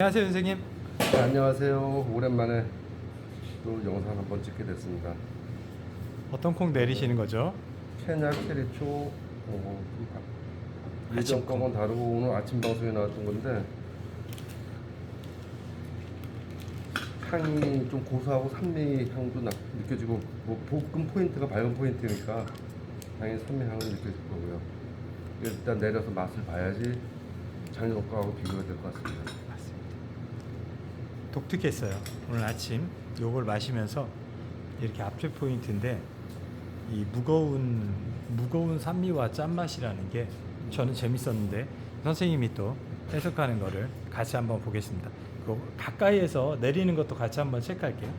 안녕하세요 선생님. 네, 안녕하세요. 오랜만에 또 영상 한번 찍게 됐습니다. 어떤 콩 내리시는 거죠? 케냐 캐리초 어, 예전. 거는 다르고 오늘 아침 방송에 나왔던 건데 향이 좀 고소하고 산미 향도 나, 느껴지고 뭐 볶음 포인트가 밝은 포인트니까 당연히 산미 향은 느껴질 거고요. 일단 내려서 맛을 봐야지 작년 거하고 비교가 될 것 같습니다. 독특했어요. 오늘 아침 요걸 마시면서 이렇게 앞쪽 포인트인데 이 무거운 무거운 산미와 짠맛이라는 게 저는 재밌었는데 선생님이 또 해석하는 거를 같이 한번 보겠습니다. 그 가까이에서 내리는 것도 같이 한번 체크할게요.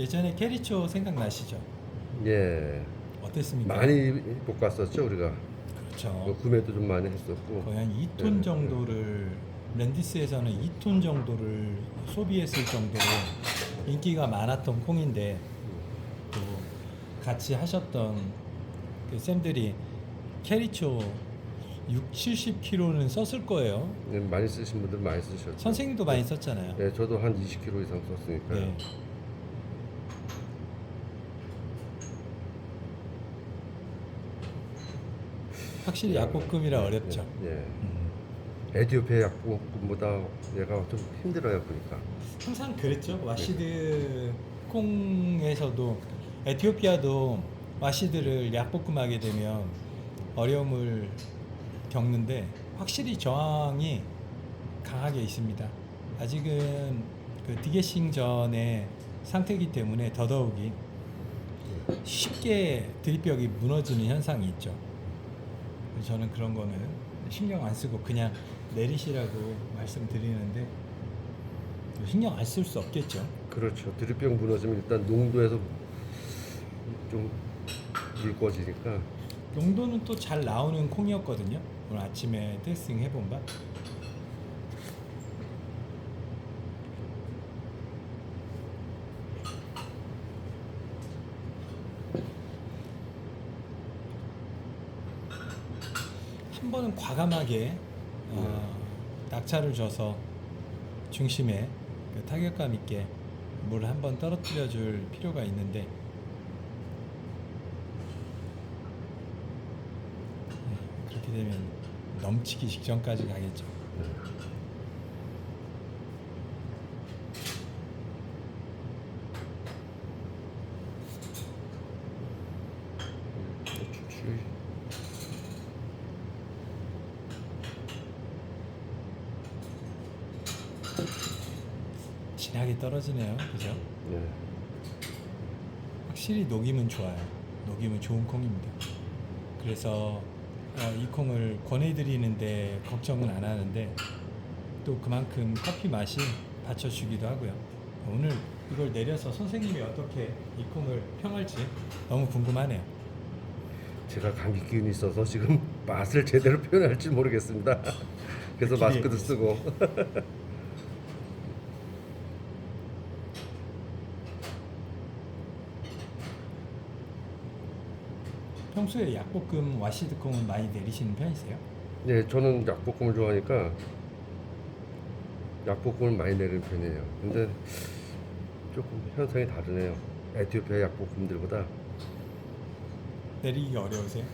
예전에 캐리초 생각나시죠? 예, 어땠습니까? 많이 볶았었죠 우리가. 그렇죠. 뭐 구매도 좀 많이 했었고 거의 한 2톤 네, 정도를 랜디스에서는 2톤 정도를 소비했을 정도로 인기가 많았던 콩인데 또 같이 하셨던 그 쌤들이 캐리초 6, 70kg는 썼을 거예요. 네, 많이 쓰신 분들 많이 쓰셨죠. 선생님도 많이 썼잖아요. 네, 저도 한 20kg 이상 썼으니까요. 네. 확실히 약볶음이라 어렵죠. 예. 음. 에티오피아 약국보다 얘가 좀 힘들어요, 보니까. 항상 그랬죠. 와시드 콩에서도 에티오피아도 와시드를 약볶음하게 되면 어려움을 겪는데 확실히 저항이 강하게 있습니다. 아직은 그 디게싱 전의 상태이기 때문에 더더욱이 쉽게 드립벽이 무너지는 현상이 있죠. 저는 그런 거는 신경 안 쓰고 그냥 내리시라고 말씀드리는데 신경 안 쓸 수 없겠죠. 그렇죠. 드립병 무너지면 일단 농도에서 좀 미꺼지니까. 용도는 또 잘 나오는 콩이었거든요. 오늘 아침에 테스팅 해본 바. 한 번은 과감하게 어, 낙차를 줘서 중심에 그 타격감 있게 물을 한번 떨어뜨려 줄 필요가 있는데 네, 그렇게 되면 넘치기 직전까지 가겠죠. 네. 추출이 진하게 떨어지네요. 그죠? 네. 확실히 녹이면 좋아요. 녹이면 좋은 콩입니다. 그래서 어, 이 콩을 권해드리는데 걱정은 안 하는데 또 그만큼 커피 맛이 받쳐주기도 하고요. 오늘 이걸 내려서 선생님이 어떻게 이 콩을 평할지 너무 궁금하네요. 제가 감기 기운이 있어서 지금 맛을 제대로 표현할지 모르겠습니다. 그래서 마스크도 쓰고. 평소에 약볶음 와시드 콩은 많이 내리시는 편이세요? 네, 저는 약볶음을 좋아하니까 약볶음을 많이 내리는 편이에요. 근데 조금 현상이 다르네요. 에티오피아 약볶음들보다 내리기 어려우세요?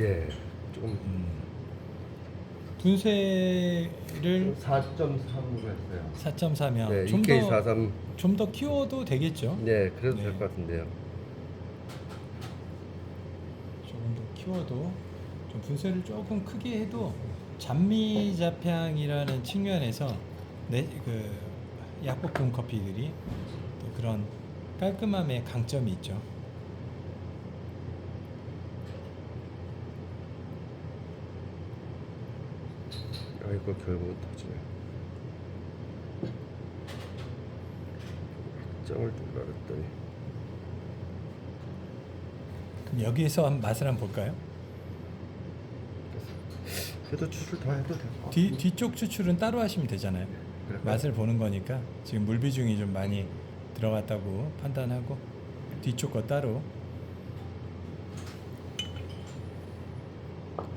예, 조금 음. 분쇄를 4.3으로 했어요. 4.4면 네, 좀더 43. 좀 더 키워도 되겠죠? 네, 그래도 네. 될 것 같은데요. 조금 더 키워도 좀 분쇄를 조금 크게 해도 잔미 잡향이라는 측면에서 내, 그 약볶음 커피들이 또 그런 깔끔함의 강점이 있죠. 아이고 결국은 터지네. 짱을 두라 그랬더니 그럼 여기에서 한 맛을 한번 볼까요? 그래도 추출 더 해도 돼. 뒤 뒤쪽 추출은 따로 하시면 되잖아요. 그럴까요? 맛을 보는 거니까 지금 물 비중이 좀 많이 들어갔다고 판단하고 뒤쪽 거 따로.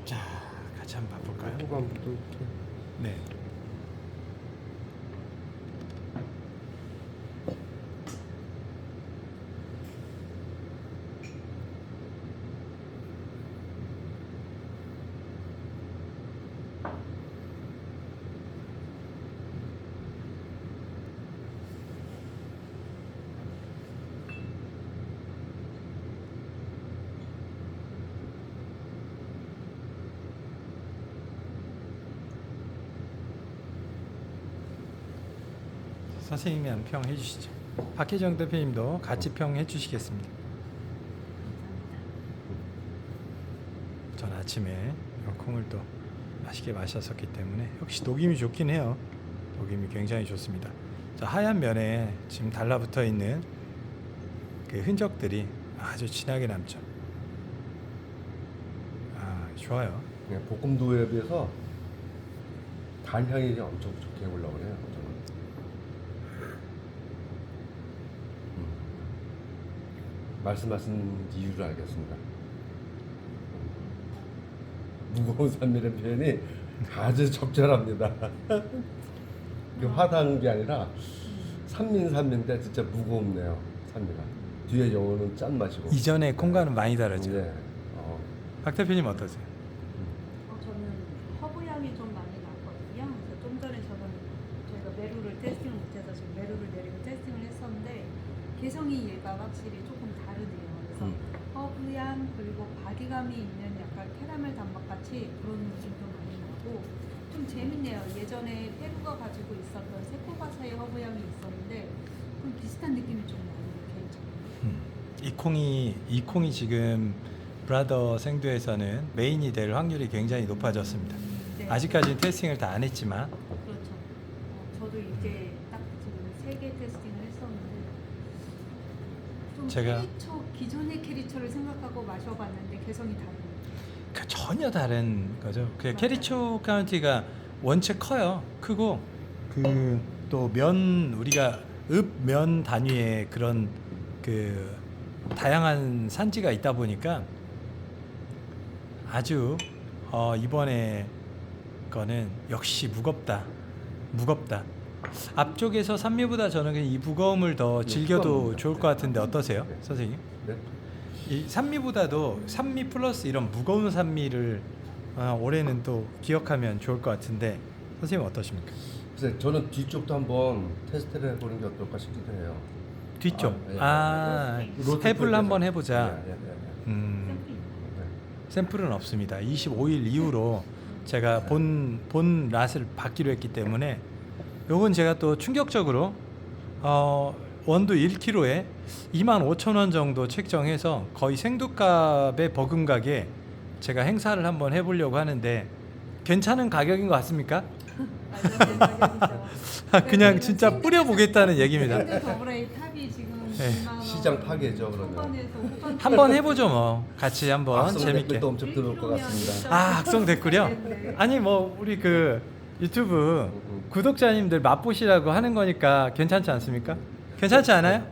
자, 같이 한번 봐볼까요? 호감도 이렇게 네. 선생님이 한 평 해주시죠. 박혜정 대표님도 같이 평 해주시겠습니다. 전 아침에 콩을 또 맛있게 마셨었기 때문에 역시 녹임이 좋긴 해요. 녹임이 굉장히 좋습니다. 자, 하얀 면에 지금 달라붙어 있는 그 흔적들이 아주 진하게 남죠. 아 좋아요. 그냥 볶음도에 비해서 간향이 엄청 좋게 올라오네요. 저는. 음. 말씀하신 이유를 알겠습니다. 무거운 산미의 표현이 아주 적절합니다. 그 화다한 게 아니라 산민 산민데 진짜 무겁네요. 산미가 뒤에 영어는 짠 맛이고. 이전에 콩과는 많이 다르죠. 네. 어. 박 대표님 어떠세요? 어, 저는 허브 향이 좀 많이 나거든요. 그래서 좀 전에 저는 저희가 메루를 테스팅을 못해서 지금 메루를 내리고 테스팅을 했었는데 개성이 얘가 확실히 조금. 그래서 음. 허브 향 그리고 바디감이 있는 약간 캐러멜 단맛 같이 그런 느낌도 많이 나고 좀 재밌네요. 예전에 페루가 가지고 있었던 세코바사의 허브 향이 있었는데 좀 비슷한 느낌이 좀 나요. 개인적으로. 음. 이 콩이 이 콩이 지금 브라더 생두에서는 메인이 될 확률이 굉장히 높아졌습니다. 네. 아직까지는 테스팅을 다 안 했지만 그렇죠. 어, 저도 이제 딱 지금 세개 했었는데 좀 제가- 캐리처 기존의 캐리처를 생각하고 마셔봤는데 개성이 다르네요. 그 전혀 다른 거죠. 그. 캐리초 카운티가 원체 커요. 크고 그 또 면 우리가 읍 면 단위의 그런 그 다양한 산지가 있다 보니까 아주 어 이번에 거는 역시 무겁다. 무겁다. 앞쪽에서 산미보다 저는 그냥 이 무거움을 더 즐겨도 무겁습니다. 좋을 것 같은데 어떠세요, 네. 선생님? 네. 이 산미보다도 산미 플러스 이런 무거운 산미를 아, 올해는 또 기억하면 좋을 것 같은데 선생님 어떠십니까? 글쎄 저는 뒤쪽도 한번 테스트를 해보는 게 어떨까 싶기도 해요. 뒤쪽 아, 예. 아, 로드 쪽에서. 한번 해보자. 예, 예, 예, 음. 샘플은 없습니다. 25일 이후로 제가 본 본 랏을 받기로 했기 때문에 요건 제가 또 충격적으로 어, 원두 1kg에 25,000원 정도 책정해서 거의 생두값의 버금가게 제가 행사를 한번 해보려고 하는데 괜찮은 가격인 것 같습니까? 그냥 진짜 뿌려보겠다는 얘기입니다. 탑이 지금 네. 2만 원 시장 파괴죠, 그러면. 초반에서 후반 한번 해보죠 뭐 같이 한번 악성 재밌게 댓글도 엄청 들어올 것 같습니다. 아 악성 댓글이요? 네. 아니 뭐 우리 그 유튜브 구독자님들 맛보시라고 하는 거니까 괜찮지 않습니까? 괜찮지 않아요?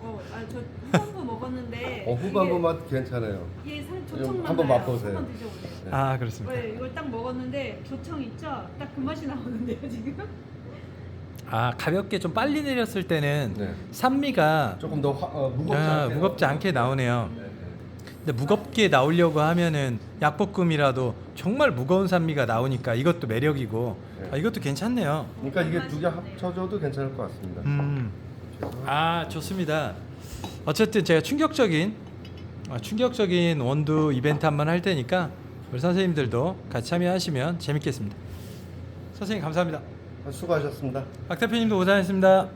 어, 아, 저 후반부 먹었는데 어, 후반부 맛 괜찮아요. 이게 상좀 조청 한번 나요. 맛보세요. 한번 드셔보세요. 네. 아 그렇습니까? 네, 이걸 딱 먹었는데 조청 있죠? 딱 그 맛이 나오는데요 지금? 아 가볍게 좀 빨리 내렸을 때는 네. 산미가 조금 더 화, 어, 무겁지 아, 않게 무겁지 않게 나오네요. 네, 네. 근데 무겁게 나오려고 하면은 약볶음이라도 정말 무거운 산미가 나오니까 이것도 매력이고 네. 아, 이것도 괜찮네요. 그러니까 이게 두 개 합쳐져도 괜찮을 것 같습니다. 음. 아 좋습니다. 어쨌든 제가 충격적인 아, 충격적인 원두 이벤트 한 번 할 테니까 우리 선생님들도 같이 참여하시면 재밌겠습니다. 선생님 감사합니다. 수고하셨습니다. 박 대표님도 고생하셨습니다.